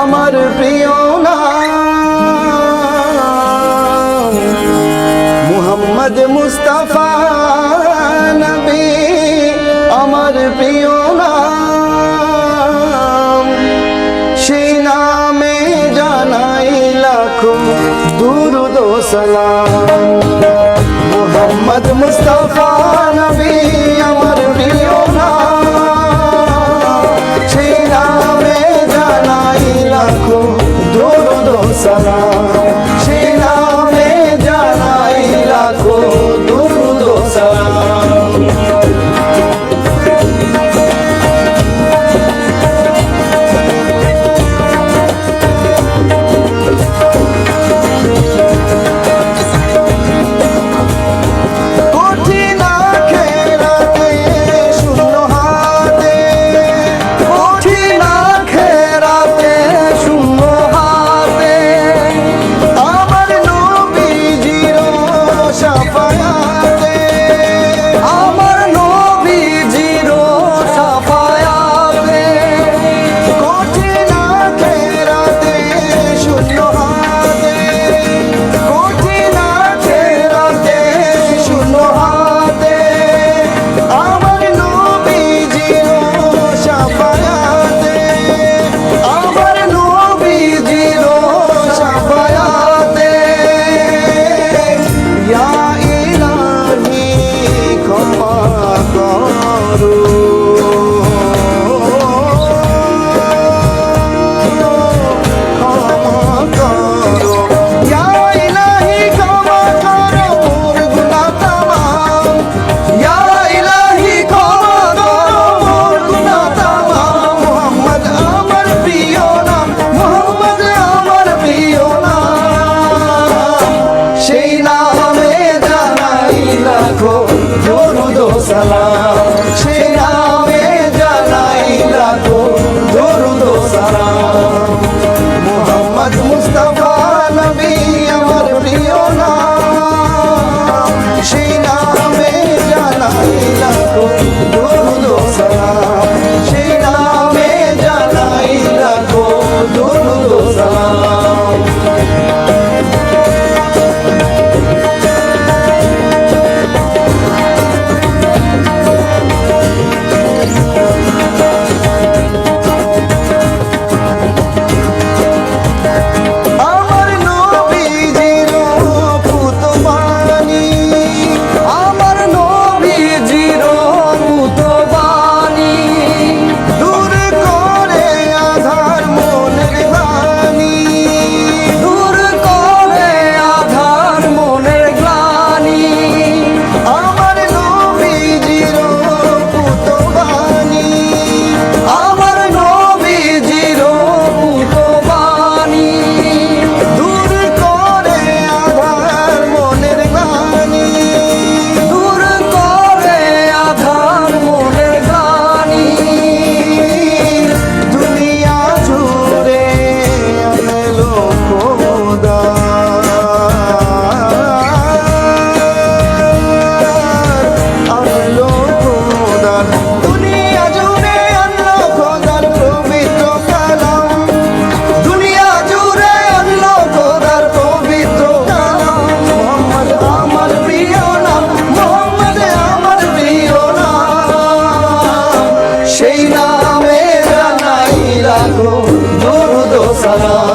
আমার প্রিয় মুহাম্মদ মুস্তাফা নবী আমার প্রিয় নাম সেই নামে জানাই লাখো দুরুদ সালাম। সালাম। 加油！